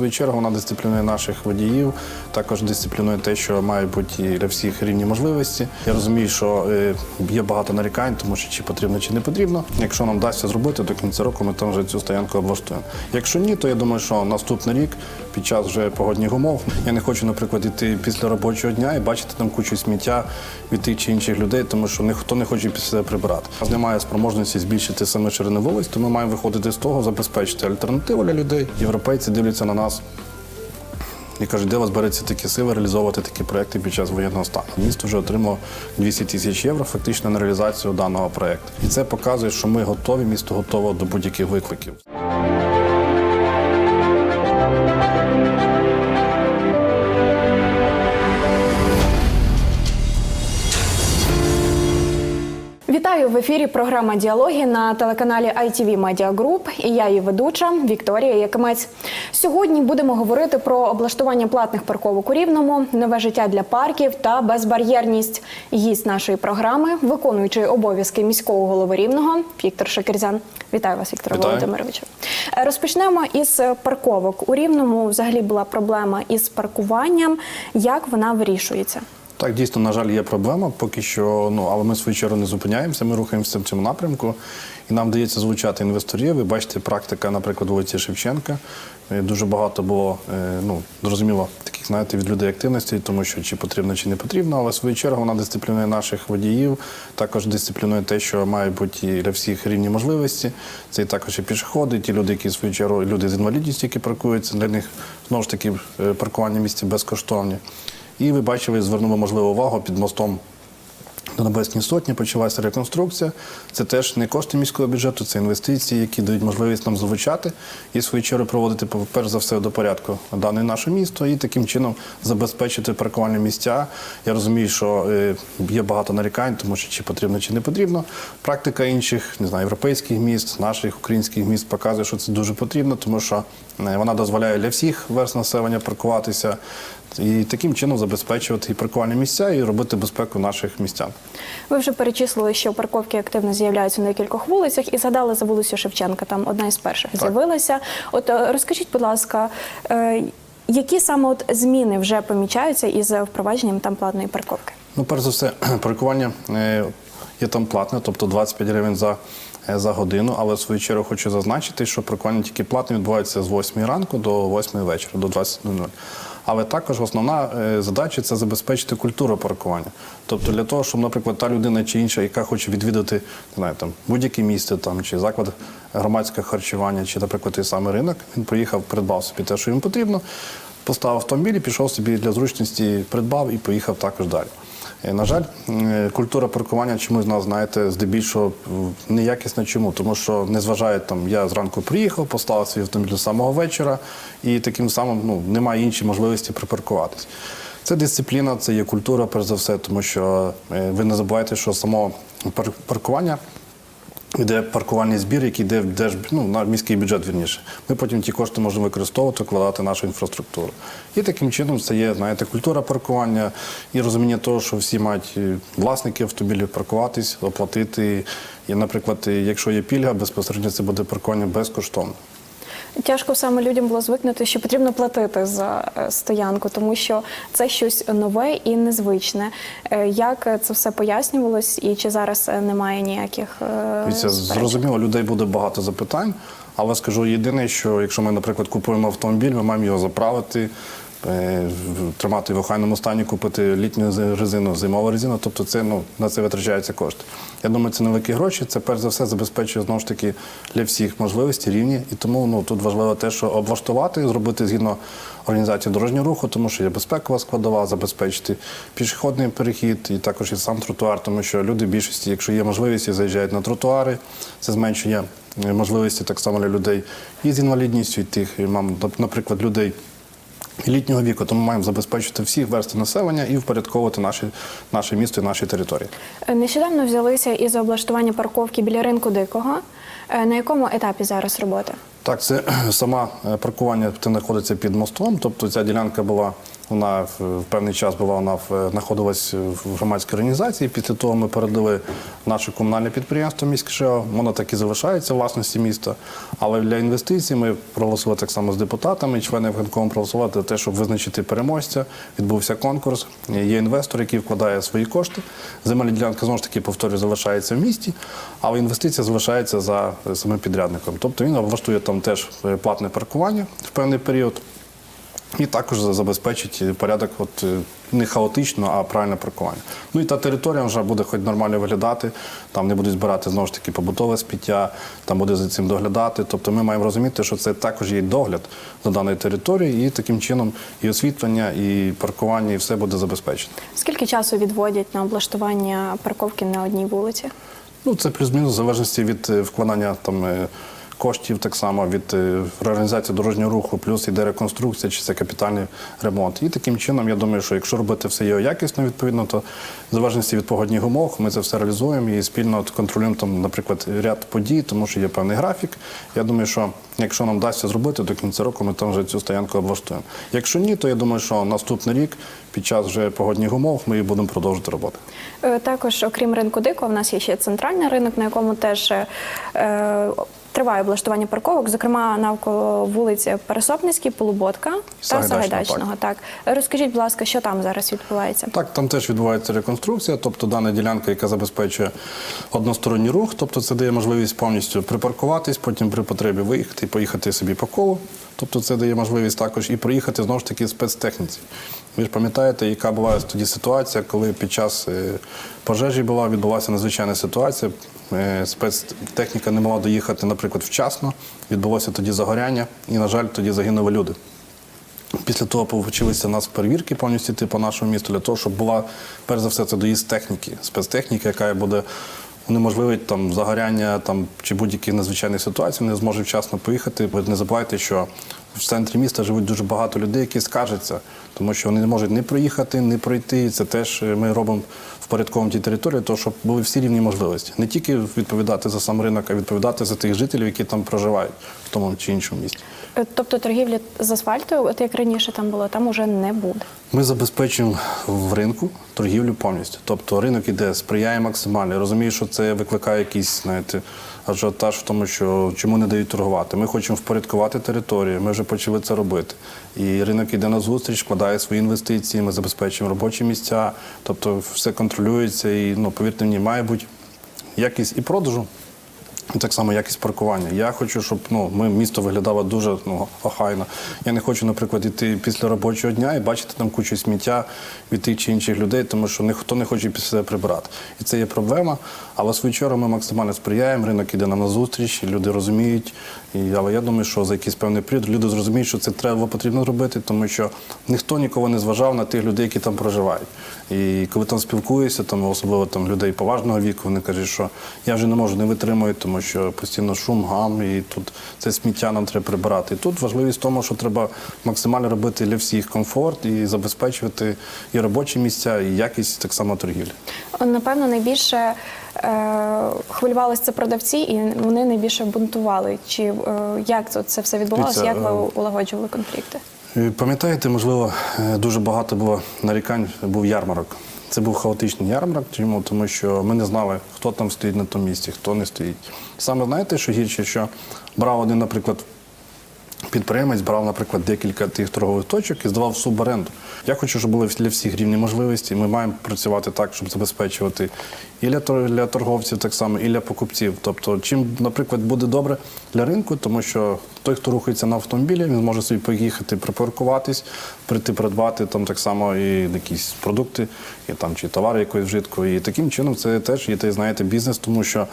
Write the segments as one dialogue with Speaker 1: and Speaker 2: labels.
Speaker 1: свою чергу вона дисциплінує наших водіїв, також дисциплінує те, що має бути для всіх рівні можливості. Я розумію, що е, є багато нарікань, тому що чи потрібно, чи не потрібно. Якщо нам вдасться зробити, до кінця року ми там вже цю стоянку облаштуємо. Якщо ні, то я думаю, що наступний рік, під час вже погодних умов, я не хочу, наприклад, йти після робочого дня і бачити там кучу сміття від тих чи інших людей, тому що ніхто не хоче після себе прибирати. У нас немає спроможності збільшити саме ширину вулиць, то ми маємо виходити з того, забезпечити альтернативу для людей. Європейці дивляться на нас і кажуть, де у вас береться такі сили реалізовувати такі проекти під час воєнного стану. Місто вже отримало 200 тисяч євро фактично на реалізацію даного проекту. І це показує, що ми готові, місто готове до будь-яких викликів.
Speaker 2: Вітаю в ефірі. Програма Діалоги на телеканалі ITV Media Group і я її ведуча Вікторія Якимець. Сьогодні будемо говорити про облаштування платних парковок у Рівному, нове життя для парків та безбар'єрність. Гість нашої програми, виконуючий обов'язки міського голови Рівного Віктор Шакерзян. Вітаю вас, Віктор. Володимировичу. Е, Розпочнемо із парковок. У Рівному взагалі була проблема із паркуванням. Як вона вирішується?
Speaker 1: Так, дійсно, на жаль, є проблема. Поки що, ну але ми в свою чергу не зупиняємося. Ми рухаємося в цьому напрямку, і нам вдається звучати інвесторів. Ви бачите, практика, наприклад, вулиці Шевченка. Е, Дуже багато було, е, ну зрозуміло, таких знаєте від людей активностей, тому що чи потрібно, чи не потрібно. Але в свою чергу вона дисциплінує наших водіїв, також дисциплінує те, що має бути для всіх рівні можливості. Це і також і пішоходи, ті люди, які в свою чергу люди з інвалідністю, які паркуються. Для них знову ж таки е, паркування місці безкоштовні. І ви бачили, звернули можливу увагу під мостом до Небесні Сотні почалася реконструкція. Це теж не кошти міського бюджету, це інвестиції, які дають можливість нам звучати і свою чергу проводити перш за все до порядку дане наше місто і таким чином забезпечити паркувальні місця. Я розумію, що е, є багато нарікань, тому що чи потрібно, чи не потрібно. Практика інших, не знаю, європейських міст, наших українських міст показує, що це дуже потрібно, тому що е, вона дозволяє для всіх верст населення паркуватися і таким чином забезпечувати і паркувальні місця, і робити безпеку наших містян.
Speaker 2: Ви вже перечислили, що парковки активно з'являються на кількох вулицях і згадали за вулицю Шевченка. Там одна із перших з'явилася. От е, розкажіть, будь ласка, е, які саме от зміни вже помічаються із впровадженням там платної парковки?
Speaker 1: Ну, перш за все, паркування е, є там платне, тобто 25 гривень за, за годину. Але в свою чергу хочу зазначити, що паркування тільки платне відбувається з 8 ранку до 8 вечора, до 20.00. Але також основна е, задача це забезпечити культуру паркування. Тобто для того, щоб, наприклад, та людина чи інша, яка хоче відвідати не знаю, там, будь-яке місце там, чи заклад громадського харчування, чи, наприклад, той самий ринок, він приїхав, придбав собі те, що йому потрібно, поставив автомобіль, пішов собі для зручності, придбав і поїхав також далі. Е, На жаль, е, культура паркування чомусь нас, знаєте, здебільшого в- неякісна. Чому? Тому що не зважають там, я зранку приїхав, поставив свій автомобіль до самого вечора, і таким самим ну, немає іншої можливості припаркуватись. Це дисципліна, це є культура, перш за все, тому що е, ви не забувайте, що само пар- паркування Йде паркувальний збір, який йде в держ... ну, на міський бюджет вірніше. Ми потім ті кошти можемо використовувати, вкладати нашу інфраструктуру. І таким чином це є, знаєте, культура паркування і розуміння того, що всі мають е, власники автомобілів паркуватись, оплатити. І, наприклад, якщо є пільга, безпосередньо це буде паркування безкоштовно.
Speaker 2: Тяжко саме людям було звикнути, що потрібно платити за е, стоянку, тому що це щось нове і незвичне. Е, Як це все пояснювалось, і чи зараз е, немає ніяких
Speaker 1: Дивіться, зрозуміло, людей буде багато запитань, але скажу єдине, що якщо ми, наприклад, купуємо автомобіль, ми маємо його заправити, тримати в охайному стані, купити літню зи- резину, зимову резину, тобто це ну на це витрачаються кошти. Я думаю, це невеликі гроші. Це перш за все забезпечує знову ж таки для всіх можливості рівні. І тому ну тут важливо те, що облаштувати, зробити згідно організації дорожнього руху, тому що є безпекова складова, забезпечити пішохідний перехід і також і сам тротуар, тому що люди більшості, якщо є можливість, заїжджають на тротуари, це зменшує е, можливості так само для людей і з інвалідністю, і тих, і, наприклад, людей літнього віку, тому маємо забезпечити всіх верств населення і впорядковувати наші, наше місто і наші території.
Speaker 2: Е, Нещодавно взялися і за облаштування парковки біля ринку дикого. Е, На якому етапі зараз роботи?
Speaker 1: Так, це сама е, паркування знаходиться під мостом, тобто ця ділянка була Вона в певний час була вона знаходилась в громадській організації. Після того ми передали наше комунальне підприємство міське. Воно так і залишається власності міста. Але для інвестицій ми проголосували так само з депутатами. Члени виконкому проголосували за те, щоб визначити переможця. Відбувся конкурс. Є інвестор, який вкладає свої кошти. Земельна ділянка знову ж таки повторюю, залишається в місті, але інвестиція залишається за самим підрядником. Тобто він влаштує там теж платне паркування в певний період. І також забезпечить порядок, от е, не хаотично, а правильне паркування. Ну і та територія вже буде хоч нормально виглядати. Там не будуть збирати знову ж таки побутове сміття, там буде за цим доглядати. Тобто ми маємо розуміти, що це також є догляд за даною територією, і таким чином і освітлення, і паркування, і все буде забезпечено.
Speaker 2: Скільки часу відводять на облаштування парковки на одній вулиці?
Speaker 1: Ну, це плюс-мінус в залежності від е, вкладання там. Коштів так само від е, реорганізації дорожнього руху, плюс іде реконструкція чи це капітальний ремонт. І таким чином, я думаю, що якщо робити все його якісно, відповідно, то в залежності від погодних умов ми це все реалізуємо і спільно контролюємо там, наприклад, ряд подій, тому що є певний графік. Я думаю, що якщо нам вдасться зробити до кінця року, ми там вже цю стоянку облаштуємо. Якщо ні, то я думаю, що наступний рік під час вже погодних умов ми будемо продовжувати роботи.
Speaker 2: Е, Також, окрім ринку Дикого, в нас є ще центральний ринок, на якому теж е, триває облаштування парковок, зокрема навколо вулиці Пересопницькій, Полуботка та
Speaker 1: Сагайдачного.
Speaker 2: Так. Розкажіть, будь ласка, що там зараз відбувається?
Speaker 1: Так, там теж відбувається реконструкція, тобто дана ділянка, яка забезпечує односторонній рух, тобто це дає можливість повністю припаркуватись, потім при потребі виїхати і поїхати собі по колу. Тобто це дає можливість також і проїхати знову ж таки спецтехніці. Ви ж пам'ятаєте, яка була тоді ситуація, коли під час е, пожежі була відбулася надзвичайна ситуація. Е, Спецтехніка не могла доїхати, наприклад, вчасно. Відбулося тоді загоряння, і, на жаль, тоді загинули люди. Після того почалися у нас перевірки повністю йти по нашому місту для того, щоб була перш за все це доїзд техніки, спецтехніки, яка буде унеможливить там загоряння там чи будь-які надзвичайні ситуації, не зможе вчасно поїхати. Не забувайте, що в центрі міста живуть дуже багато людей, які скаржаться, тому що вони не можуть не проїхати, не пройти. Це теж е, ми робимо впорядковані ті території, то щоб були всі рівні можливості. Не тільки відповідати за сам ринок, а відповідати за тих жителів, які там проживають в тому чи іншому місті.
Speaker 2: Е, Тобто торгівля з асфальту, от як раніше там було, там уже не буде.
Speaker 1: Ми забезпечуємо в ринку торгівлю повністю. Тобто ринок іде, сприяє максимально. Я розумію, що це викликає якийсь, знаєте, ажіотаж в тому, що чому не дають торгувати. Ми хочемо впорядкувати територію, ми вже почали це робити. І ринок іде на зустріч, вкладає свої інвестиції, ми забезпечуємо робочі місця, тобто все контролюється і ну, повірте мені, має бути якість і продажу. І так само якість паркування. Я хочу, щоб ну, ми, місто виглядало дуже ну, охайно. Я не хочу, наприклад, йти після робочого дня і бачити там кучу сміття від тих чи інших людей, тому що ніхто не хоче після себе прибирати. І це є проблема. Але свою ми максимально сприяємо, ринок іде нам на зустріч, люди розуміють. І, але я думаю, що за якийсь певний період люди зрозуміють, що це треба потрібно робити, тому що ніхто нікого не зважав на тих людей, які там проживають. І коли там спілкуєшся, там особливо там людей поважного віку, вони кажуть, що я вже не можу не витримую, тому що постійно шум, гам, і тут це сміття нам треба прибирати. І тут важливість в тому, що треба максимально робити для всіх комфорт і забезпечувати і робочі місця, і якість так само торгівлі.
Speaker 2: Напевно, найбільше е, хвилювалися це продавці, і вони найбільше бунтували. Чи е, як це- все відбувалося? Як ви
Speaker 1: е,
Speaker 2: улагоджували конфлікти?
Speaker 1: Пам'ятаєте, можливо, е, дуже багато було нарікань, був ярмарок. Це був хаотичний ярмарок, чому? тому що ми не знали, хто там стоїть на тому місці, хто не стоїть. Саме знаєте, що гірше, що брав один, наприклад, підприємець, брав, наприклад, декілька тих торгових точок і здавав суборенду. Я хочу, щоб були для всіх рівні можливості. Ми маємо працювати так, щоб забезпечувати і для торговців так само, і для покупців. Тобто, чим, наприклад, буде добре для ринку, тому що той, хто рухається на автомобілі, він зможе собі поїхати, припаркуватись, прийти придбати там так само і якісь продукти, і там чи товари якоїсь вжитку. І таким чином це теж є, те, знаєте, бізнес, тому що.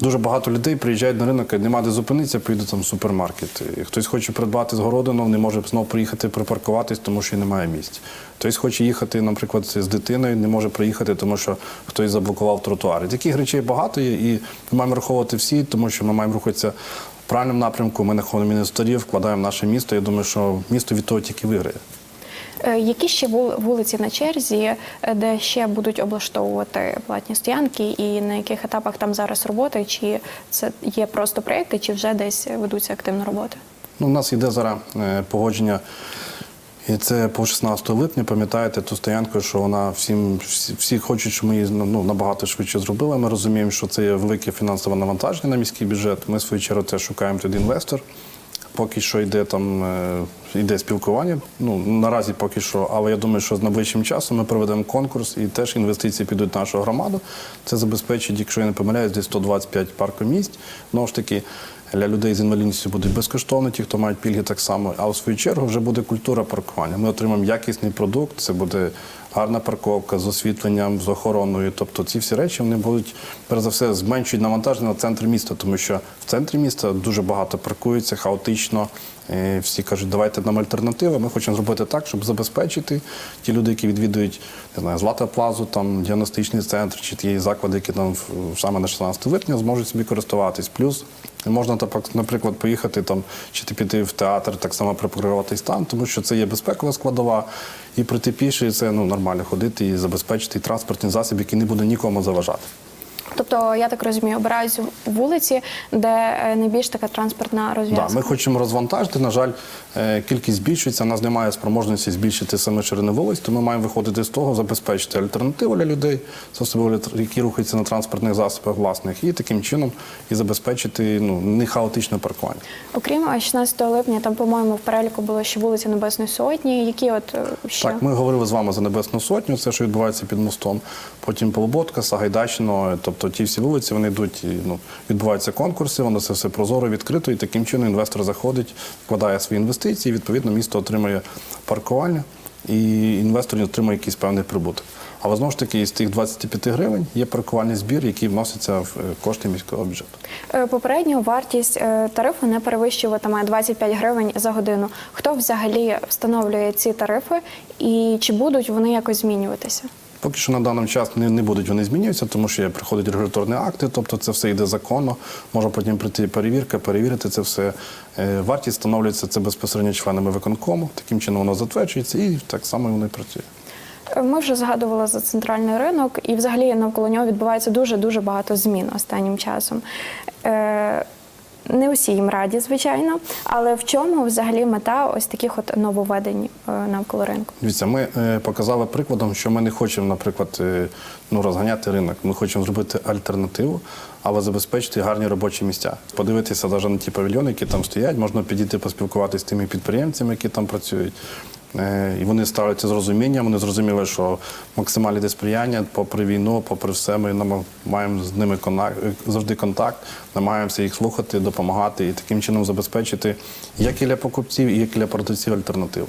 Speaker 1: Дуже багато людей приїжджають на ринок, і нема де зупинитися, поїдуть там в супермаркет. І Хтось хоче придбати з городину, не може знову приїхати припаркуватись, тому що немає місць. Хтось хоче їхати, наприклад, з дитиною, не може приїхати, тому що хтось заблокував тротуар. І таких речей багато є, і ми маємо враховувати всі, тому що ми маємо рухатися правильному напрямку. Ми знаходимо інвесторів, вкладаємо в наше місто. Я думаю, що місто від того тільки виграє.
Speaker 2: Е, Які ще вул- вулиці на черзі, е, де ще будуть облаштовувати платні стоянки, і на яких етапах там зараз роботи? Чи це є просто проекти, чи вже десь ведуться активно роботи?
Speaker 1: Ну, у нас йде зараз е, погодження І це по 16 липня, пам'ятаєте ту стоянку, що вона всім всі, хочуть, щоб ми її ну, набагато швидше зробили. Ми розуміємо, що це є велике фінансове навантаження на міський бюджет. Ми в свою чергу теж шукаємо туди інвестор. Поки що йде там е, йде спілкування. Ну наразі поки що, але я думаю, що з найближчим часом ми проведемо конкурс і теж інвестиції підуть в нашу громаду. Це забезпечить, якщо я не помиляюсь, десь 125 паркомісць. Знову ж таки, для людей з інвалідністю будуть безкоштовні, ті, хто мають пільги, так само. А у свою чергу вже буде культура паркування. Ми отримаємо якісний продукт. Це буде гарна парковка з освітленням, з охороною. Тобто ці всі речі вони будуть перш за все зменшують навантаження на центр міста, тому що в центрі міста дуже багато паркується, хаотично. Е, Всі кажуть, давайте нам альтернативи. Ми хочемо зробити так, щоб забезпечити ті люди, які відвідують не знаю, Злата Плазу, там діагностичний центр чи ті заклади, які там саме на 16 липня зможуть собі користуватись. Плюс можна наприклад, поїхати там чи ти піти в театр, так само припаркуватись там, тому що це є безпекова складова, і пройти піші це ну нормально ходити і забезпечити транспортний засіб, який не буде нікому заважати.
Speaker 2: Тобто, я так розумію, обирають вулиці, де е, найбільш така транспортна розв'язка.
Speaker 1: Да, ми хочемо розвантажити. На жаль, е, кількість збільшується. У нас немає спроможності збільшити саме ширини вулиць, то ми маємо виходити з того, забезпечити альтернативу для людей, особливо які рухаються на транспортних засобах власних, і таким чином і забезпечити ну не хаотичне паркування.
Speaker 2: Окрім е, 16 липня, там, по-моєму, в переліку було ще вулиця Небесної Сотні. Які от е, ще
Speaker 1: Так, ми говорили з вами за Небесну Сотню, це що відбувається під мостом. Потім Полуботка, Сагайдачно, тобто ті всі вулиці вони йдуть, ну, відбуваються конкурси, воно це все прозоро, відкрито, і таким чином інвестор заходить, вкладає свої інвестиції, відповідно, місто отримує паркування, і інвестор отримує якийсь певний прибуток. Але знову ж таки, із тих 25 гривень є паркувальний збір, який вноситься в е, кошти міського бюджету.
Speaker 2: Е, попередню вартість е, тарифу не перевищуватиме 25 гривень за годину. Хто взагалі встановлює ці тарифи і чи будуть вони якось змінюватися?
Speaker 1: Поки що на даний час не, не будуть вони змінюватися, тому що приходять регуляторні акти, тобто це все йде законно. Може потім прийти перевірка, перевірити це все. Е, Вартість встановлюється це безпосередньо членами виконкому. Таким чином воно затверджується і так само працює.
Speaker 2: Е, Ми вже згадували за центральний ринок, і взагалі навколо нього відбувається дуже дуже багато змін останнім часом. Не усі їм раді, звичайно, але в чому взагалі мета ось таких от нововведень е, навколо ринку?
Speaker 1: Дивіться, ми е, показали прикладом, що ми не хочемо, наприклад, е, ну, розганяти ринок. Ми хочемо зробити альтернативу, але забезпечити гарні робочі місця. Подивитися навіть на ті павільйони, які там стоять, можна підійти поспілкуватися з тими підприємцями, які там працюють. Е, І вони ставляться з розумінням. Вони зрозуміли, що максимальне сприяння, попри війну, попри все, ми маємо з ними завжди контакт, намагаємося їх слухати, допомагати і таким чином забезпечити як і для покупців, і як і для продавців альтернативу.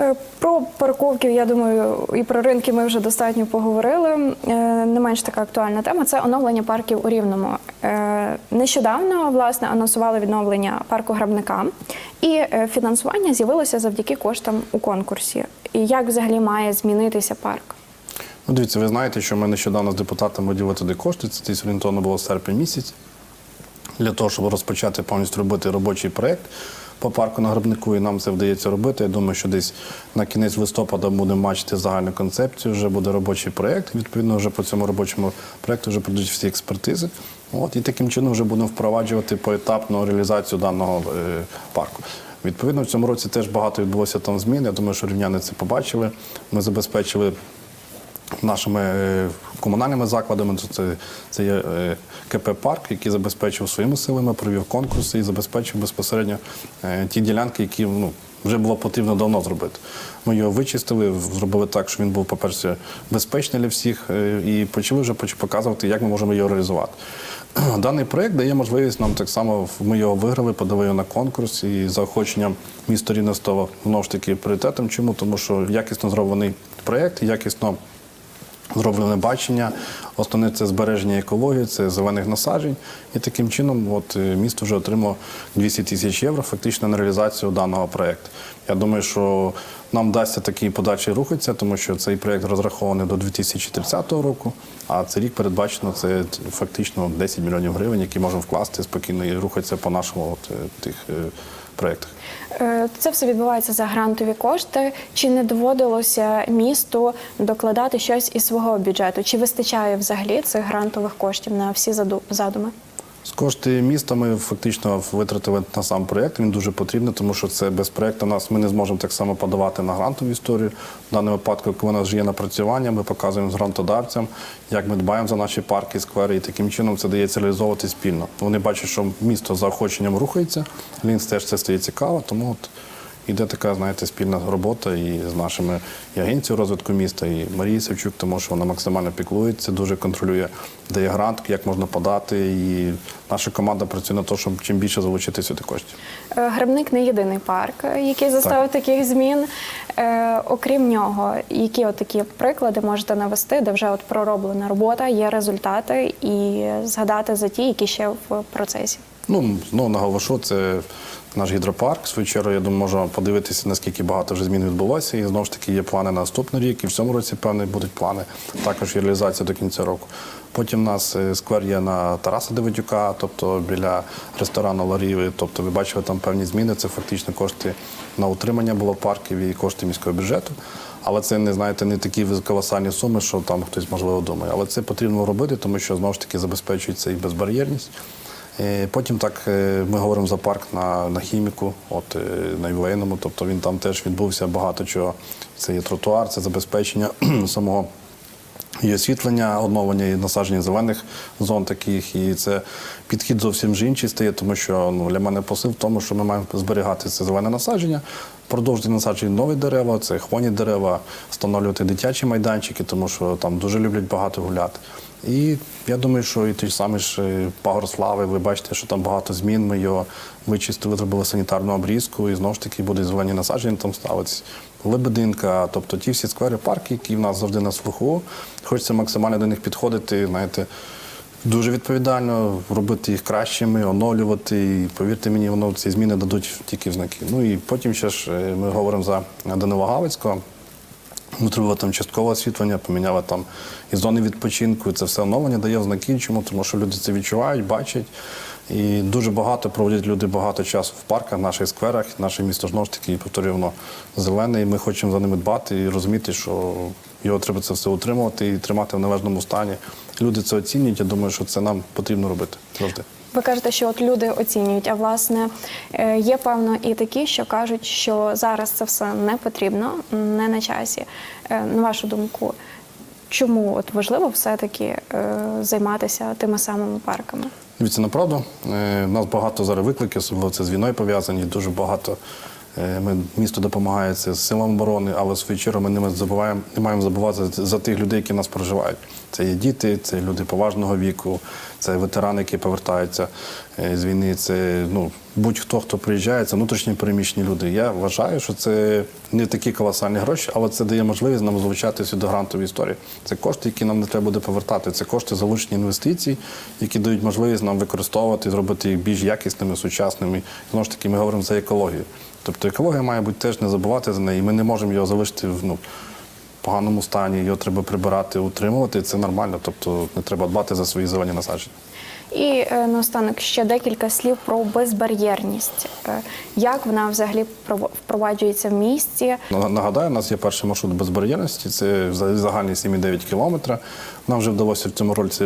Speaker 2: Е, Про парковки, я думаю, і про ринки ми вже достатньо поговорили. Е, Не менш така актуальна тема це оновлення парків у Рівному. Е, Нещодавно власне анонсували відновлення парку грабника, і фінансування з'явилося завдяки коштам у конкурсі. І як взагалі має змінитися парк?
Speaker 1: Ну, дивіться, ви знаєте, що ми нещодавно з депутатами виділили туди кошти, це десь орієнтовно було серпень місяць, для того, щоб розпочати повністю робити робочий проєкт по парку на гробнику, і нам це вдається робити. Я думаю, що десь на кінець листопада будемо бачити загальну концепцію, вже буде робочий проєкт. Відповідно, вже по цьому робочому проєкту вже прийдуть всі експертизи. От, і таким чином вже будемо впроваджувати поетапну реалізацію даного е, парку. Відповідно, в цьому році теж багато відбулося там змін. Я думаю, що рівняни це побачили. Ми забезпечили нашими е, комунальними закладами. Це- Це, є е, КП Парк, який забезпечив своїми силами, провів конкурси і забезпечив безпосередньо е, ті ділянки, які ну, вже було потрібно давно зробити. Ми його вичистили, зробили так, щоб він був, по-перше, безпечний для всіх, і почали вже показувати, як ми можемо його реалізувати. Даний проєкт дає можливість нам так само, ми його виграли, подали його на конкурс і заохоченням місто Рівне стало знову ж таки пріоритетом. Чому? Тому що якісно зроблений проєкт, якісно зроблене бачення. Основне це збереження екології, це зелених насаджень. І таким чином от, е, місто вже отримало 200 тисяч євро фактично на реалізацію даного проєкту. Я думаю, що нам вдасться такий подальший рухатися, тому що цей проєкт розрахований до 2030 року, а цей рік передбачено це фактично 10 мільйонів гривень, які можемо вкласти спокійно і рухатися по нашому от, е, тих е, проєктах.
Speaker 2: Е, Це все відбувається за грантові кошти. Чи не доводилося місту докладати щось із свого бюджету? Чи вистачає взагалі цих грантових коштів на всі заду- задуми?
Speaker 1: З кошти міста ми фактично витратили на сам проєкт. Він дуже потрібний, тому що це без проєкту нас ми не зможемо так само подавати на грантову історію. В даному випадку, коли у нас вже є напрацювання, ми показуємо з грантодавцям, як ми дбаємо за наші парки, сквери, і таким чином це дається реалізовувати спільно. Вони бачать, що місто за охоченням рухається. Лінс теж це стає цікаво, тому от Іде така, знаєте, спільна робота і з нашими і агенцією розвитку міста, і Марією Савчук, тому що вона максимально піклується, дуже контролює, де є грант, як можна подати. І наша команда працює на те, щоб чим більше залучити сюди коштів.
Speaker 2: Е, Грибник не єдиний парк, який заставив таких змін. Е, окрім нього, які от такі приклади можете навести, де вже от пророблена робота, є результати, і згадати за ті, які ще в процесі.
Speaker 1: Ну, знову наголошу, це наш гідропарк. В свою чергу, я думаю, можна подивитися, наскільки багато вже змін відбулося. І знову ж таки є плани на наступний рік, і в цьому році, певні, будуть плани. Також реалізація до кінця року. Потім у нас е, сквер є на Тараса Давидюка, тобто біля ресторану Ларіви. Тобто ви бачили там певні зміни. Це фактично кошти на утримання було парків і кошти міського бюджету. Але це не знаєте, не такі колосальні суми, що там хтось можливо думає. Але це потрібно робити, тому що знову ж таки забезпечується і безбар'єрність. Е, Потім так е, ми говоримо за парк на, на хіміку, от е, на ювейному. Тобто він там теж відбувся багато чого. Це є тротуар, це забезпечення самого і освітлення, оновлення і насадження зелених зон таких. І це підхід зовсім ж інший стає, тому що ну, для мене посил в тому, що ми маємо зберігати це зелене насадження, продовжити насаджувати нові дерева, це хвойні дерева, встановлювати дитячі майданчики, тому що там дуже люблять багато гуляти. І я думаю, що і самий ж е, Пагор Слави, ви бачите, що там багато змін. Ми його вичистили, зробили санітарну обрізку, і знову ж таки буде зелені насадження там ставитися. Лебединка, тобто ті всі сквери, парки, які в нас завжди на слуху. Хочеться максимально до них підходити, знаєте, дуже відповідально, робити їх кращими, оновлювати. І повірте мені, воно ці зміни дадуть тільки в знаки. Ну і потім ще ж е, ми говоримо за Данила Галицького. Ми зробили там часткове освітлення, поміняли там і зони відпочинку. Це все оновлення дає ознаки. Чому? Тому що люди це відчувають, бачать. І дуже багато проводять люди багато часу в парках, в наших скверах. Наше місто ж таки, повторюю, зелене, і ми хочемо за ними дбати і розуміти, що його треба це все утримувати і тримати в належному стані. Люди це оцінюють. Я думаю, що це нам потрібно робити завжди.
Speaker 2: Ви кажете, що от люди оцінюють, а власне е, є певно і такі, що кажуть, що зараз це все не потрібно, не на часі. Е, На вашу думку, чому от важливо все-таки е, займатися тими самими парками?
Speaker 1: Дивіться, направду, у нас багато зараз викликів, особливо це з війною пов'язані, дуже багато. Е, Ми, місто допомагає це силам оборони, але в свою чергу ми не забуваємо, не маємо забувати за, тих людей, які нас проживають. Це є діти, це люди поважного віку, це ветерани, які повертаються е, з війни. Це ну, будь-хто, хто приїжджає, це внутрішні переміщені люди. Я вважаю, що це не такі колосальні гроші, але це дає можливість нам залучати сюди грантові історії. Це кошти, які нам не треба буде повертати. Це кошти залучені інвестицій, які дають можливість нам використовувати, зробити їх більш якісними, сучасними. Знову ж таки, ми говоримо за екологію. Тобто екологія має бути теж не забувати за неї. Ми не можемо його залишити в ну, поганому стані. Його треба прибирати, утримувати. Це нормально. Тобто не треба дбати за свої зелені насадження.
Speaker 2: І е, наостанок ще декілька слів про безбар'єрність. Е, Як вона взагалі впроваджується в місті?
Speaker 1: Нагадаю, у нас є перший маршрут безбар'єрності, це загальний 7,9 кілометра. Нам вже вдалося в цьому році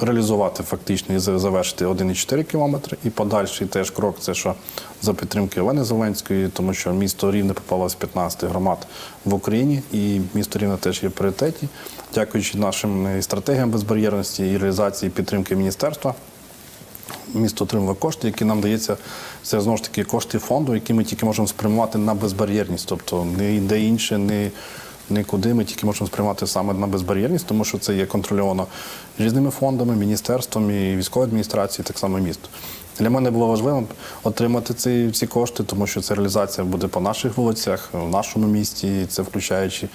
Speaker 1: реалізувати фактично і завершити 1,4 кілометри. І подальший теж крок це що за підтримки Олени Зеленської, тому що місто Рівне попало з 15 громад в Україні, і місто Рівне теж є в пріоритеті. Дякуючи нашим е, стратегіям безбар'єрності і реалізації підтримки міністерства місто отримує кошти, які нам дається. Це знову ж таки кошти фонду, які ми тільки можемо спрямувати на безбар'єрність. Тобто не де інше, не нікуди. Ми тільки можемо спрямувати саме на безбар'єрність, тому що це є контрольовано різними фондами, міністерством і військовою адміністрацією, так само місто. Для мене було важливо отримати ці, ці кошти, тому що ця реалізація буде по наших вулицях, в нашому місті, це включаючи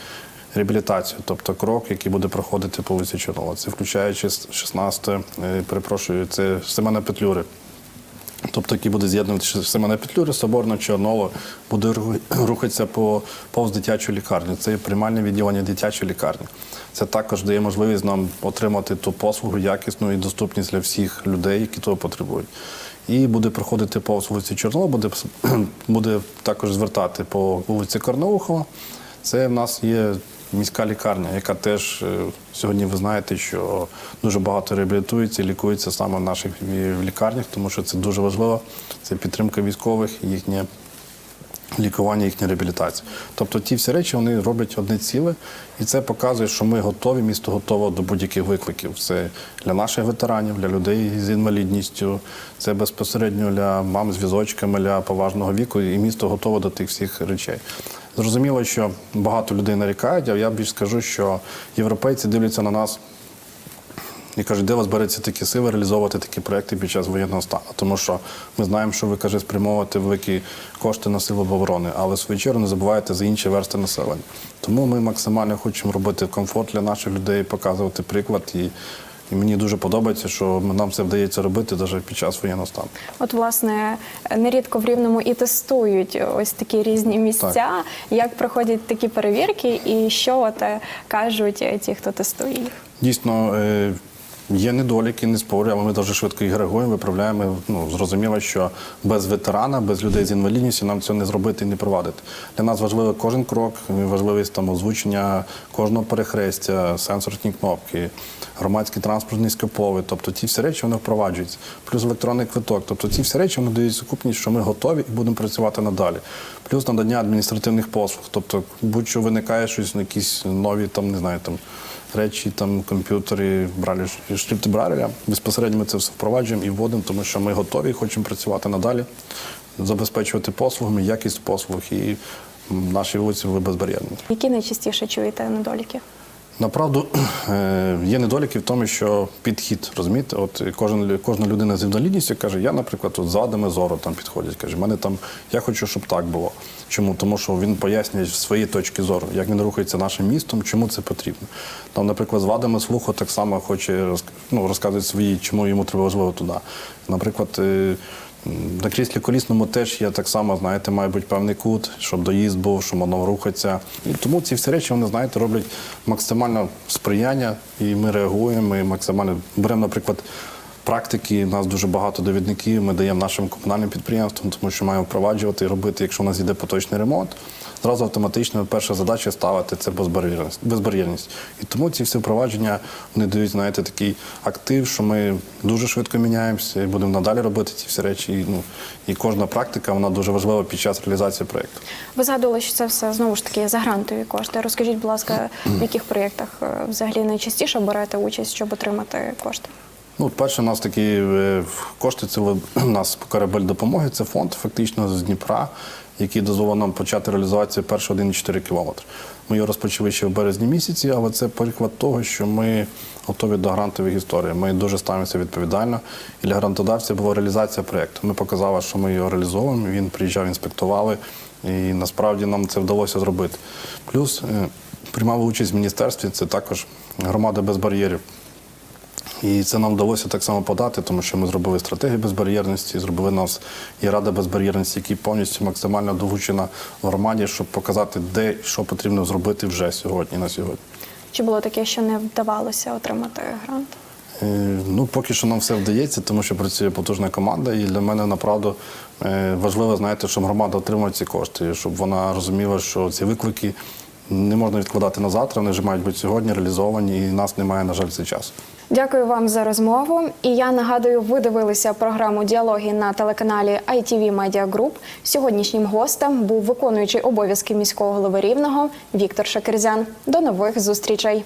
Speaker 1: реабілітацію, тобто крок, який буде проходити по вулиці Чорнова. Це включаючи 16, е, перепрошую, це Семена Петлюри. Тобто, який буде з'єднувати Семена Петлюри, Соборно, Чорново, буде рухатися по повз дитячу лікарню. Це приймальне відділення дитячої лікарні. Це також дає можливість нам отримати ту послугу якісну і доступність для всіх людей, які того потребують. І буде проходити повз вулиці Чорнова, буде, буде також звертати по вулиці Карнаухова. Це в нас є міська лікарня, яка теж е, сьогодні ви знаєте, що дуже багато реабілітується і лікується саме в наших лікарнях, тому що це дуже важливо. Це підтримка військових, їхнє лікування, їхня реабілітація. Тобто ті всі речі вони роблять одне ціле, і це показує, що ми готові, місто готове до будь-яких викликів. Це для наших ветеранів, для людей з інвалідністю, це безпосередньо для мам з візочками, для поважного віку, і місто готове до тих всіх речей. Зрозуміло, що багато людей нарікають, а я більш скажу, що європейці дивляться на нас і кажуть, де у вас береться такі сили реалізовувати такі проекти під час воєнного стану. Тому що ми знаємо, що ви каже, спрямовувати великі кошти на сили оборони, але в свою чергу не забувайте за інші версти населення. Тому ми максимально хочемо робити комфорт для наших людей, показувати приклад. І, і мені дуже подобається, що нам це вдається робити навіть під час воєнного стану.
Speaker 2: От, власне, нерідко в Рівному і тестують ось такі різні місця. Як проходять такі перевірки, і що от кажуть ті, хто тестує їх?
Speaker 1: Дійсно, е, є недоліки, не спорю, але ми дуже швидко їх реагуємо, виправляємо. Ну, зрозуміло, що без ветерана, без людей з інвалідністю нам цього не зробити і не провадити. Для нас важливий кожен крок, важливість там озвучення кожного перехрестя, сенсорні кнопки, громадський транспорт низькоповий. Тобто ті всі речі вони впроваджуються. Плюс електронний квиток. Тобто ці всі речі вони дають сукупність, що ми готові і будемо працювати надалі. Плюс надання адміністративних послуг. Тобто, будь-що виникає щось, якісь нові там, не знаю, там речі, там комп'ютери, бралі шрифти Браля. Безпосередньо ми це все впроваджуємо і вводимо, тому що ми готові і хочемо працювати надалі, забезпечувати послугами, якість послуг і наші вулиці були безбар'єрні.
Speaker 2: Які найчастіше чуєте недоліки?
Speaker 1: Направду е, є недоліки в тому, що підхід, розумієте, от кожен кожна людина з інвалідністю каже, я, наприклад, от з вадами зору там підходять. Каже, мене там я хочу, щоб так було. Чому? Тому що він пояснює з своєї точки зору, як він рухається нашим містом, чому це потрібно. Там, наприклад, з вадами слуху так само хоче ну, розказує свої, чому йому треба важливо туди. Наприклад. е, на кріслі колісному теж є так само, знаєте, має бути певний кут, щоб доїзд був, щоб воно рухається. І тому ці всі речі вони, знаєте, роблять максимально сприяння, і ми реагуємо, ми максимально беремо, наприклад, практики. У нас дуже багато довідників. Ми даємо нашим комунальним підприємствам, тому що маємо впроваджувати і робити, якщо у нас йде поточний ремонт. Зразу автоматично перша задача ставити це безбар'єрність. безбар'єрність. І тому ці всі впровадження вони дають, знаєте, такий актив, що ми дуже швидко міняємося і будемо надалі робити ці всі речі. І, ну, і кожна практика вона дуже важлива під час реалізації проєкту.
Speaker 2: Ви згадували, що це все знову ж таки за грантові кошти. Розкажіть, будь ласка, в яких проєктах е, взагалі найчастіше берете участь, щоб отримати кошти?
Speaker 1: Ну, перше, у нас такі е, кошти це у нас корабель допомоги. Це фонд фактично з Дніпра, який дозволив нам почати реалізацію першого 1,4 кілометри. Ми його розпочали ще в березні місяці, але це приклад того, що ми готові до грантових історій. Ми дуже ставимося відповідально. І для грантодавця була реалізація проєкту. Ми показали, що ми його реалізовуємо. Він приїжджав, інспектували, і насправді нам це вдалося зробити. Плюс е, приймали участь в міністерстві. Це також громада без бар'єрів. І це нам вдалося так само подати, тому що ми зробили стратегію безбар'єрності, зробили нас і рада безбар'єрності, які повністю максимально долучена в громаді, щоб показати, де і що потрібно зробити вже сьогодні на сьогодні.
Speaker 2: Чи було таке, що не вдавалося отримати грант?
Speaker 1: Е, Ну, поки що нам все вдається, тому що працює потужна команда. І для мене направду е, важливо, знаєте, щоб громада отримала ці кошти, щоб вона розуміла, що ці виклики не можна відкладати на завтра, вони вже мають бути сьогодні реалізовані, і нас немає, на жаль, цей час.
Speaker 2: Дякую вам за розмову. І я нагадую, ви дивилися програму діалоги на телеканалі ITV Media Group. Сьогоднішнім гостем був виконуючий обов'язки міського голови Рівного Віктор Шакерзян. До нових зустрічей.